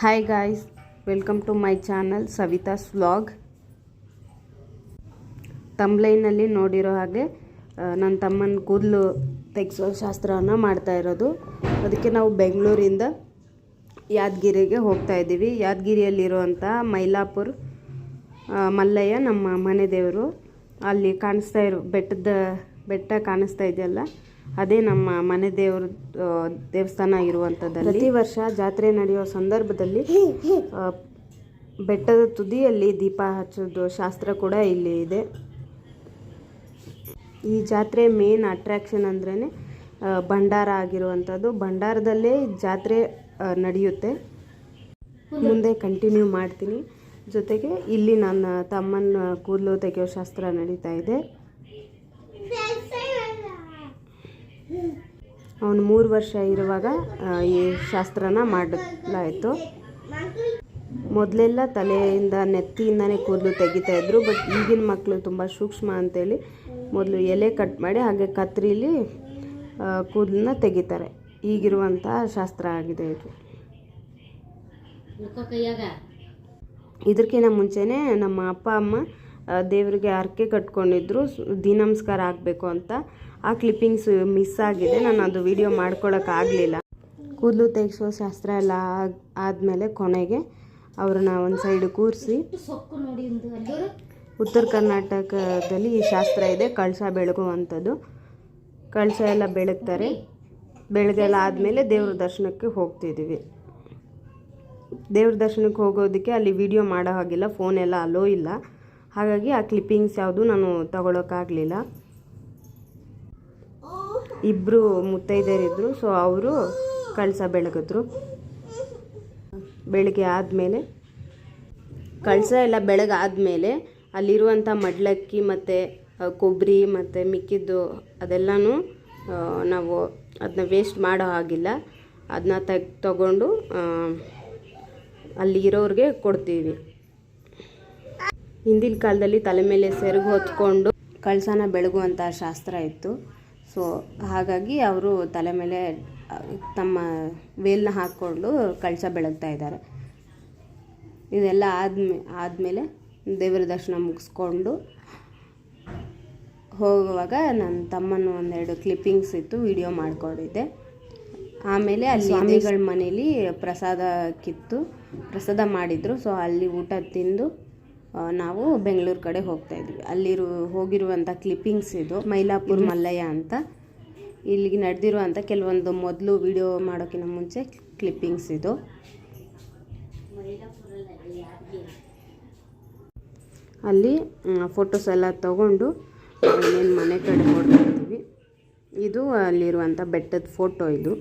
Hi guys welcome to my channel Savitha vlog ತಂಬ್ಲೈನಲ್ಲಿ ನೋಡಿರೋ ಹಾಗೆ ನನ್ನ ತಮ್ಮನ ಕೂದಲು ತೆಗೆಸೋ ಶಾಸ್ತ್ರವನ್ನು ಮಾಡ್ತಾ ಇರೋದು. ಅದಕ್ಕೆ ನಾವು ಬೆಂಗಳೂರಿಂದ ಯಾದಗಿರಿಗೆ ಹೋಗ್ತಾ ಇದ್ದೀವಿ. ಯಾದಗಿರಿಯಲ್ಲಿರುವಂಥ ಮೈಲಾಪುರ್ ಮಲ್ಲಯ್ಯ ನಮ್ಮ ಮನೆ ದೇವರು. ಅಲ್ಲಿ ಕಾಣಿಸ್ತಾ ಇರೋ ಬೆಟ್ಟದ ಬೆಟ್ಟ ಕಾಣಿಸ್ತಾ ಇದೆಯಲ್ಲ ಅದೇ ನಮ್ಮ ಮನೆ ದೇವರ ದೇವಸ್ಥಾನ ಇರುವಂಥದ್ದು ಪ್ರತಿ ವರ್ಷ ಜಾತ್ರೆ ನಡೆಯೋ ಸಂದರ್ಭದಲ್ಲಿ ಬೆಟ್ಟದ ತುದಿಯಲ್ಲಿ ದೀಪ ಹಚ್ಚೋದು ಶಾಸ್ತ್ರ ಕೂಡ ಇಲ್ಲಿ ಇದೆ. ಈ ಜಾತ್ರೆ ಮೇನ್ ಅಟ್ರಾಕ್ಷನ್ ಅಂದ್ರೇ ಭಂಡಾರ ಆಗಿರುವಂಥದ್ದು. ಭಂಡಾರದಲ್ಲೇ ಜಾತ್ರೆ ನಡೆಯುತ್ತೆ. ಮುಂದೆ ಕಂಟಿನ್ಯೂ ಮಾಡ್ತೀನಿ. ಜೊತೆಗೆ ಇಲ್ಲಿ ನನ್ನ ತಮ್ಮನ ಕೂದಲು ತೆಗೆಯೋ ಶಾಸ್ತ್ರ ನಡೀತಾ ಇದೆ. ಅವನು ಮೂರು ವರ್ಷ ಇರುವಾಗ ಈ ಶಾಸ್ತ್ರನ ಮಾಡಲಾಯಿತು. ಮೊದಲೆಲ್ಲ ತಲೆಯಿಂದ ನೆತ್ತಿಯಿಂದನೇ ಕೂದಲು ತೆಗಿತಾ ಇದ್ರು ಬಟ್ ಈಗಿನ ಮಕ್ಕಳು ತುಂಬ ಸೂಕ್ಷ್ಮ ಅಂತೇಳಿ ಮೊದಲು ಎಲೆ ಕಟ್ ಮಾಡಿ ಹಾಗೆ ಕತ್ರಿಲಿ ಕೂದಲನ್ನ ತೆಗಿತಾರೆ. ಈಗಿರುವಂತಹ ಶಾಸ್ತ್ರ ಆಗಿದೆ ಇದು. ಇದಕ್ಕಿಂತ ಮುಂಚೆನೇ ನಮ್ಮ ಅಪ್ಪ ಅಮ್ಮ ದೇವರಿಗೆ ಹರಕೆ ಕಟ್ಕೊಂಡಿದ್ರು. ಸ್- ದಿನ ನಮಸ್ಕಾರ ಆಗಬೇಕು ಅಂತ. ಆ ಕ್ಲಿಪ್ಪಿಂಗ್ಸ್ ಮಿಸ್ ಆಗಿದೆ. ನಾನು ಅದು ವಿಡಿಯೋ ಮಾಡ್ಕೊಳಕ್ಕಾಗಲಿಲ್ಲ ಕೂದಲು ತೆಗೆಸೋ ಶಾಸ್ತ್ರ ಎಲ್ಲ ಆದಮೇಲೆ ಕೊನೆಗೆ ಅವ್ರನ್ನ ಒಂದು ಸೈಡ್ ಕೂರಿಸಿ. ಉತ್ತರ ಕರ್ನಾಟಕದಲ್ಲಿ ಈ ಶಾಸ್ತ್ರ ಇದೆ ಕಳಸ ಬೆಳಗುವಂಥದ್ದು. ಕಳಸ ಎಲ್ಲ ಬೆಳಗ್ತಾರೆ. ಬೆಳಗೆಲ್ಲ ಆದಮೇಲೆ ದೇವ್ರ ದರ್ಶನಕ್ಕೆ ಹೋಗ್ತಿದ್ದೀವಿ ದೇವ್ರ ದರ್ಶನಕ್ಕೆ ಹೋಗೋದಕ್ಕೆ ಅಲ್ಲಿ ವಿಡಿಯೋ ಮಾಡೋ ಹಾಗಿಲ್ಲ ಫೋನೆಲ್ಲ ಅಲೋ ಇಲ್ಲ. ಹಾಗಾಗಿ ಆ ಕ್ಲಿಪ್ಪಿಂಗ್ಸ್ ಯಾವುದು ನಾನು ತಗೊಳಕ್ಕಾಗಲಿಲ್ಲ ಇಬ್ಬರು ಮುತ್ತೈದೆಯರಿದ್ದರು ಸೊ ಅವರು ಕಳಸ ಬೆಳಗಿದ್ರು. ಬೆಳಗ್ಗೆ ಆದಮೇಲೆ ಕಳಸ ಎಲ್ಲ ಬೆಳಗಾದಮೇಲೆ ಅಲ್ಲಿರುವಂಥ ಮಡ್ಲಕ್ಕಿ ಮತ್ತು ಕೊಬ್ಬರಿ ಮತ್ತು ಮಿಕ್ಕಿದ್ದು ಅದೆಲ್ಲನೂ ನಾವು ಅದನ್ನ ವೇಸ್ಟ್ ಮಾಡೋ ಹಾಗಿಲ್ಲ. ಅದನ್ನ ತೆಗ್, ತಗೊಂಡು ಅಲ್ಲಿರೋರಿಗೆ ಕೊಡ್ತೀವಿ. ಹಿಂದಿನ ಕಾಲದಲ್ಲಿ ತಲೆ ಮೇಲೆ ಸೆರಗು ಹೊತ್ಕೊಂಡು ಕಳಸನ ಬೆಳಗುವಂಥ ಶಾಸ್ತ್ರ ಇತ್ತು. ಸೊ ಹಾಗಾಗಿ ಅವರು ತಲೆ ಮೇಲೆ ತಮ್ಮ ವೇಲ್ನ ಹಾಕ್ಕೊಂಡು ಕಳಸ ಬೆಳಗ್ತಾ ಇದ್ದಾರೆ. ಇದೆಲ್ಲ ಆದ್ಮೇ ಆದಮೇಲೆ ದೇವರ ದರ್ಶನ ಮುಗಿಸ್ಕೊಂಡು ಹೋಗುವಾಗ ನನ್ನ ತಮ್ಮನ ಒಂದೆರಡು ಕ್ಲಿಪ್ಪಿಂಗ್ಸ್ ಇತ್ತು ವಿಡಿಯೋ ಮಾಡಿಕೊಂಡಿದ್ದೆ. ಆಮೇಲೆ ಅಲ್ಲಿ ಸ್ವಾಮಿಗಳ ಮನೇಲಿ ಪ್ರಸಾದ ಕಿತ್ತು ಪ್ರಸಾದ ಮಾಡಿದ್ರು. ಸೊ ಅಲ್ಲಿ ಊಟ ತಿಂದು ನಾವು ಬೆಂಗಳೂರು ಕಡೆ ಹೋಗ್ತಾ ಇದ್ವಿ. ಅಲ್ಲಿರು ಹೋಗಿರುವಂಥ ಕ್ಲಿಪ್ಪಿಂಗ್ಸ್ ಇದು ಮೈಲಾಪುರ್ ಮಲ್ಲಯ್ಯ ಅಂತ. ಇಲ್ಲಿಗೆ ನಡೆದಿರುವಂಥ ಕೆಲವೊಂದು ಮೊದಲು ವಿಡಿಯೋ ಮಾಡೋಕ್ಕಿಂತ ಮುಂಚೆ ಕ್ಲಿಪ್ಪಿಂಗ್ಸ್ ಇದು. ಅಲ್ಲಿ ಫೋಟೋಸ್ ಎಲ್ಲ ತಗೊಂಡು ಮನೆ ಕಡೆ ನೋಡ್ತಾ ಇದ್ದೀವಿ ಇದು ಅಲ್ಲಿರುವಂಥ ಬೆಟ್ಟದ ಫೋಟೋ ಇದು.